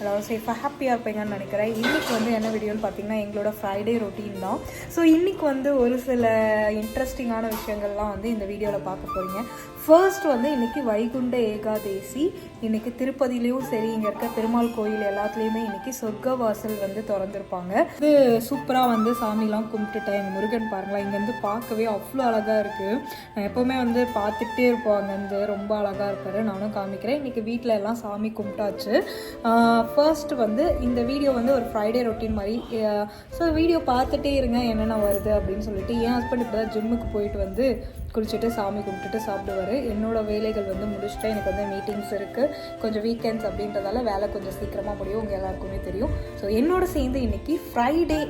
எல்லோரும் சேஃபாக ஹாப்பியாக இருப்பீங்கன்னு நினைக்கிறேன் இன்றைக்கி வந்து என்ன வீடியோன்னு பார்த்தீங்கன்னா எங்களோட ஃப்ரைடே ரொட்டீன் தான். ஸோ இன்றைக்கி வந்து ஒரு சில இன்ட்ரெஸ்டிங்கான விஷயங்கள்லாம் வந்து இந்த வீடியோவில் பார்க்க போகிறீங்க ஃபர்ஸ்ட் வந்து இன்றைக்கி வைகுண்ட ஏகாதேசி. இன்றைக்கி திருப்பதியிலையும் சரி இங்கே இருக்க பெருமாள் கோயில் எல்லாத்துலேயுமே இன்றைக்கி சொர்க்க வாசல் வந்து திறந்துருப்பாங்க. இது சூப்பராக வந்து சாமிலாம் கும்பிட்டுட்டேன் எங்கள் முருகன் பாருங்களேன் இங்கேருந்து பார்க்கவே அவ்வளோ அழகாக இருக்குது நான் எப்போவுமே வந்து பார்த்துட்டே இருப்போம் அங்கேருந்து ரொம்ப அழகாக இருப்பார். நானும் காமிக்கிறேன். இன்றைக்கி வீட்டில் எல்லாம் சாமி கும்பிட்டாச்சு. ஃபர்ஸ்ட் வந்து இந்த வீடியோ வந்து ஒரு ஃப்ரைடே ரொட்டீன் மாதிரி ஸோ வீடியோ பார்த்துட்டே இருங்க என்னென்ன வருது அப்படின்னு சொல்லிட்டு என் ஹஸ்பண்ட் இப்போ தான் ஜிம்முக்கு போயிட்டு வந்து குளிச்சுட்டு சாமி கும்பிட்டுட்டு சாப்பிடுவார். என்னோட வேலைகள் வந்து முடிச்சுட்டு எனக்கு வந்து மீட்டிங்ஸ் இருக்குது கொஞ்சம் வீக்கெண்ட்ஸ் அப்படின்றதால வேலை கொஞ்சம் சீக்கிரமாக முடியும். உங்கள் எல்லாருக்குமே தெரியும். ஸோ என்னோட சேர்ந்து இன்னைக்கு ஃப்ரைடே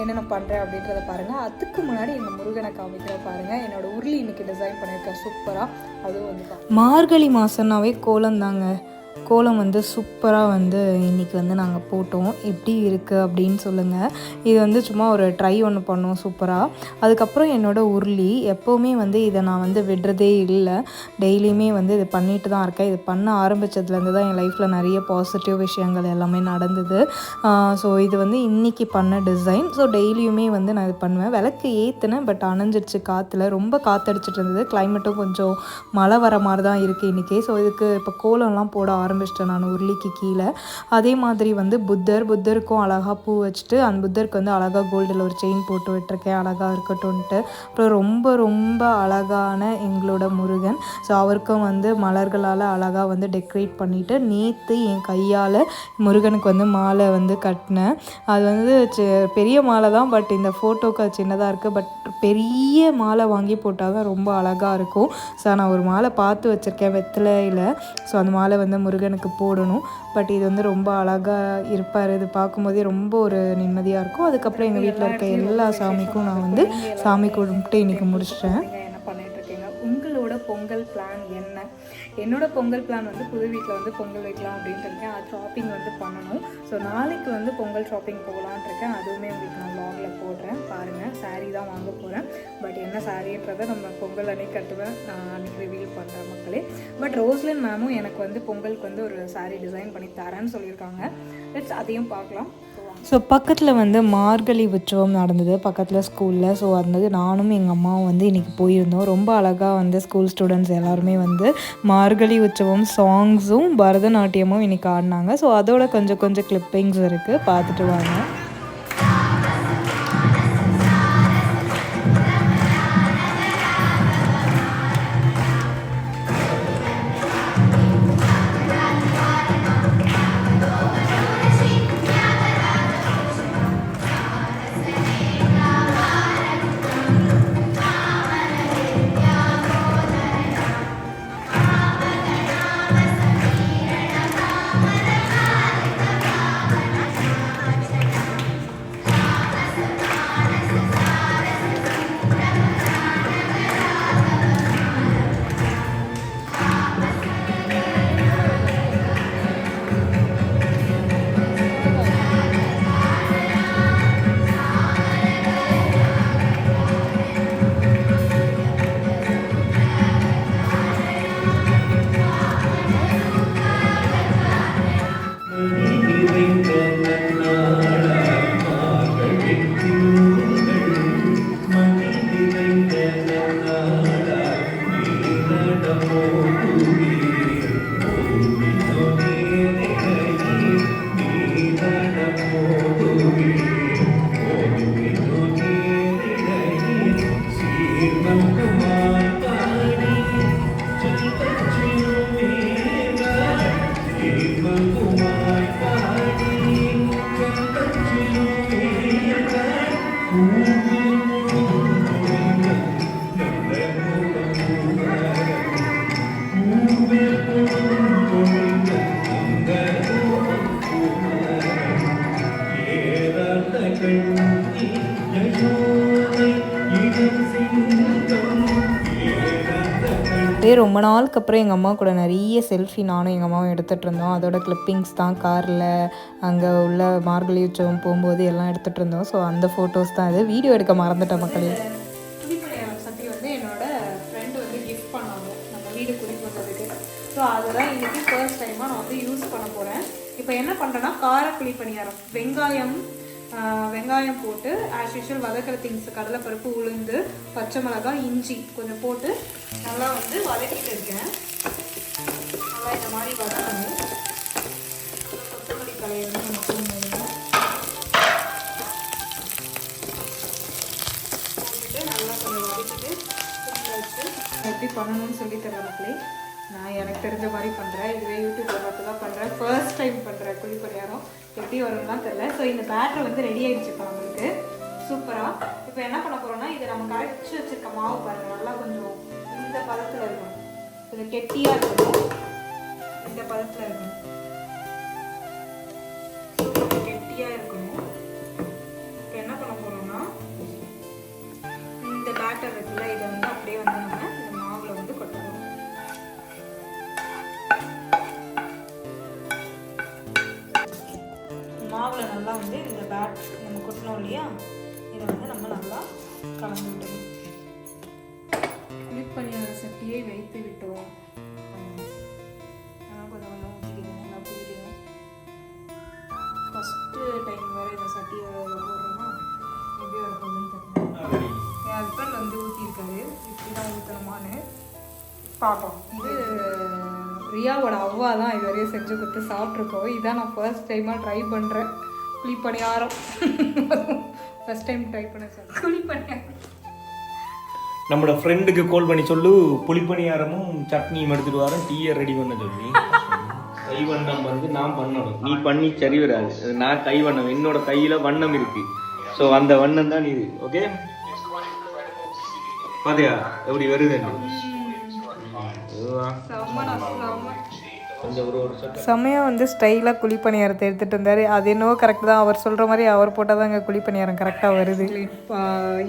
என்னென்ன பண்ணுறேன் அப்படின்றத பாருங்கள் அதுக்கு முன்னாடி எங்கள் முருகனை காமிக்கிற பாருங்கள் என்னோடய உருளி இன்னைக்கு டிசைன் பண்ணியிருக்கேன். சூப்பராக அதுவும் வந்து மார்கழி மாதம்னாவே கோலம் தாங்க கோலம் வந்து சூப்பராக வந்து இன்றைக்கி வந்து நாங்கள் போட்டோம். எப்படி இருக்குது அப்படின்னு சொல்லுங்கள் இது வந்து சும்மா ஒரு ட்ரை ஒன்று பண்ணோம் சூப்பராக அதுக்கப்புறம் என்னோட உருளி எப்போவுமே வந்து இதை நான் வந்து விடுறதே இல்லை. டெய்லியுமே வந்து இது பண்ணிட்டு தான் இருக்கேன். இது பண்ண ஆரம்பித்ததுலேருந்து தான் என் லைஃப்பில் நிறைய பாசிட்டிவ் விஷயங்கள் எல்லாமே நடந்தது. ஸோ இது வந்து இன்றைக்கி பண்ண டிசைன் ஸோ டெய்லியுமே வந்து நான் இது பண்ணுவேன். விளக்கு ஏற்றுனேன் பட் அணைஞ்சிருச்சு காற்றுல ரொம்ப காற்றடிச்சிட்டு இருந்தது. கிளைமேட்டும் கொஞ்சம் மழை வர மாதிரி தான் இருக்குது இன்றைக்கி ஸோ இதுக்கு இப்போ கோலம்லாம் போட ஆரம்பிச்சிட்டேன் நான் உருளிக்கு கீழே. அதே மாதிரி வந்து புத்தர் புத்தருக்கும் அழகாக பூ வச்சுட்டு அந்த புத்தருக்கு வந்து அழகாக கோல்டில் ஒரு செயின் போட்டு விட்டுருக்கேன். அழகாக இருக்கட்டும்ன்ட்டு. அப்புறம் ரொம்ப ரொம்ப அழகான எங்களோட முருகன். ஸோ அவருக்கும் வந்து மலர்களால் அழகாக வந்து டெக்கரேட் பண்ணிவிட்டு நேற்று என் கையால் முருகனுக்கு வந்து மாலை வந்து கட்டினேன். அது வந்து பெரிய மாலை தான் பட் இந்த ஃபோட்டோக்கு அது சின்னதாக இருக்குது பட் பெரிய மாலை வாங்கி போட்டால் தான் ரொம்ப அழகாக இருக்கும். ஸோ நான் ஒரு மாலை பார்த்து வச்சுருக்கேன் வெத்தலையில். ஸோ அந்த மாலை வந்து முருகனுக்கு போடணும். பட் இது வந்து ரொம்ப அழகாக இருப்பார். இது பார்க்கும்போதே ரொம்ப ஒரு நிம்மதியாக இருக்கும். அதுக்கப்புறம் எங்கள் வீட்டில் இருக்க எல்லா சாமிக்கும் நான் வந்து சாமி கும்பிட்டு இன்றைக்கி முடிச்சிட்டேன். என்ன பண்ணிகிட்ருக்கீங்க உங்களோட பொங்கல் பிளான் என்ன? என்னோட பொங்கல் பிளான் வந்து புது வீட்டில் வந்து பொங்கல் வைக்கலாம் அப்படின்ட்டு இருக்கேன். அது ஷாப்பிங் வந்து பண்ணணும். ஸோ நாளைக்கு வந்து பொங்கல் ஷாப்பிங் போகலான் இருக்கேன். அதுவுமே உங்களுக்கு நான் வ்ளாகில் போடுறேன். பாருங்கள் சாரீ தான் வாங்க போகிறேன் பட் என்ன சாரீன்றதை நம்ம பொங்கல் அன்னைக்கு கட்டுவேன் அன்னைக்கு ரிவீல் பண்ணுறேன் மக்களே. பட் ரோஸ்லின் மேமும் எனக்கு வந்து பொங்கலுக்கு வந்து ஒரு சாரீ டிசைன் பண்ணி தரேன்னு சொல்லியிருக்காங்க. லெட்ஸ் அதையும் பார்க்கலாம். ஸோ பக்கத்தில் வந்து மார்கழி உற்சவம் நடந்தது. பக்கத்தில் ஸ்கூலில் ஸோ அது நானும் எங்கள் அம்மாவும் வந்து இன்றைக்கி போயிருந்தோம். ரொம்ப அழகாக வந்து ஸ்கூல் ஸ்டூடெண்ட்ஸ் எல்லாருமே வந்து மார்கழி உற்சவம் சாங்ஸும் பரதநாட்டியமும் இன்றைக்கி ஆடினாங்க. ஸோ அதோட கொஞ்சம் கொஞ்சம் கிளிப்பிங்ஸ் இருக்குது பார்த்துட்டு வாங்க. Um Amém. ரொம்ப நாளுக்கு அப்புறம் எங்கள் அம்மா கூட நிறைய செல்ஃபி நானும் எங்கள் அம்மாவும் எடுத்துகிட்டு இருந்தோம். அதோட கிளிப்பிங்ஸ் தான் காரில் அங்கே உள்ள மார்கழி உற்சவம் போகும்போது எல்லாம் எடுத்துகிட்டு இருந்தோம். ஸோ அந்த ஃபோட்டோஸ் தான் அது வீடியோ எடுக்க மறந்துட்டேன் மக்களே. வந்து என்னோட ஃப்ரெண்டு வந்து கிஃப்ட் நம்ம வீடு ஸோ அதுதான் இன்றைக்கி ஃபர்ஸ்ட் டைமாக நான் வந்து யூஸ் பண்ண போகிறேன் இப்போ என்ன பண்ணுறேன்னா காரக்குழி பணியாரம் வெங்காயம் வெங்காயம் போட்டு ஆஸ் யூஷுவல் வதக்கிற திங்ஸ் கடலைப்பருப்பு உளுந்து பச்சை மிளகாய் இஞ்சி கொஞ்சம் போட்டு நல்லா வந்து வதக்கிட்டு இருக்கேன். நல்லா இந்த மாதிரி வதக்கணும். கொத்தமல்லி கலையை வந்து நம்ம போடணும் போட்டுட்டு நல்லா கொஞ்சம் வதக்கிட்டு வச்சு எப்படி பண்ணணும்னு சொல்லி தரவங்களே நான் எனக்கு தெரிஞ்ச மாதிரி பண்ணுறேன் இதுவே யூடியூப்பில் பார்த்து தான் பண்ணுறேன் ஃபர்ஸ்ட் டைம் பண்ணுறேன் குழி பணியாரம் எப்படி வரும்லாம் தெரில ஸோ இந்த பேட்டர் வந்து ரெடி ஆயிடுச்சு இப்போ நம்மளுக்கு. சூப்பராக இப்போ என்ன பண்ண போகிறோம்னா இதை நம்ம கரைச்சி வச்சிருக்க மாவு பாருங்கள் நல்லா கொஞ்சம் இந்த பதத்தில் இருக்கும் கொஞ்சம் கெட்டியாக இருக்கணும். இந்த பதத்தில் இருக்கணும். வைத்து விட்டோம். கொஞ்சம் கொஞ்சம் ஊற்றிக்கிறேன் நல்லா புரியுதுங்க. ஃபஸ்ட்டு டைம் வேறு இந்த சட்டியை போடுறோமா எப்படி வரப்போகுதுன்னு தெரியல. என் ஹஸ்பண்ட் வந்து ஊற்றிருக்காரு இப்படி தான் ஊற்றணுமான்னு பார்ப்போம். இது ரியாவோட அவ்வா தான் இது வரையும் செஞ்சு கொடுத்து சாப்பிட்ருக்கோம். இதான் நான் ஃபர்ஸ்ட் டைமாக ட்ரை பண்ணுறேன் குழிப்பணியாரம். ஃபர்ஸ்ட் டைம் ட்ரை பண்ண சார் குழிப்பணியாரம். நம்மளோட ஃப்ரெண்டுக்கு கால் பண்ணி சொல்லு புளிப்பணியாரமும் சட்னியும் எடுத்துட்டு வரேன் டீயை ரெடி பண்ண சொல்லி. கைவண்ணம் வந்து நான் பண்ணணும். நீ பண்ணி சரி வராது. நான் கைவண்ணம் என்னோட கையில வண்ணம் இருக்கு. ஸோ அந்த வண்ணம் தான் இது ஓகே பாத்தியா? எப்படி வருது? செம்மையாக வந்து ஸ்டைலாக குழி பணியாரத்தை எடுத்துகிட்டு வந்தார் அது என்னவோ கரெக்ட் தான். அவர் சொல்கிற மாதிரி அவர் போட்டால் தாங்க குழி பணியாரம் கரெக்டாக வருது. இப்போ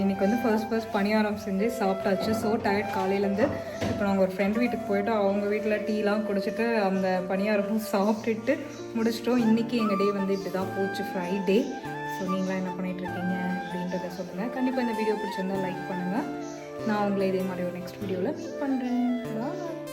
இன்னைக்கு வந்து ஃபர்ஸ்ட் ஃபர்ஸ்ட் பணியாரம் செஞ்சு சாப்பிட்டாச்சு. ஸோ டயர்ட் காலையிலேருந்து இப்போ நாங்கள் ஒரு ஃப்ரெண்ட் வீட்டுக்கு போயிட்டு அவங்க வீட்டில் டீலாம் குடிச்சிட்டு அந்த பணியாரமும் சாப்பிட்டுட்டு முடிச்சிட்டோம். இன்றைக்கி எங்கள் டே வந்து இப்படி தான் போச்சு ஃப்ரைடே ஸோ நீங்களாம் என்ன பண்ணிட்டு இருக்கீங்க அப்படின்றத சொல்லுங்கள் கண்டிப்பாக இந்த வீடியோ பிடிச்சிருந்தா லைக் பண்ணுங்கள் நான் உங்களை இதே மாதிரி ஒரு நெக்ஸ்ட் வீடியோவில் மீட் பண்ணுறேன்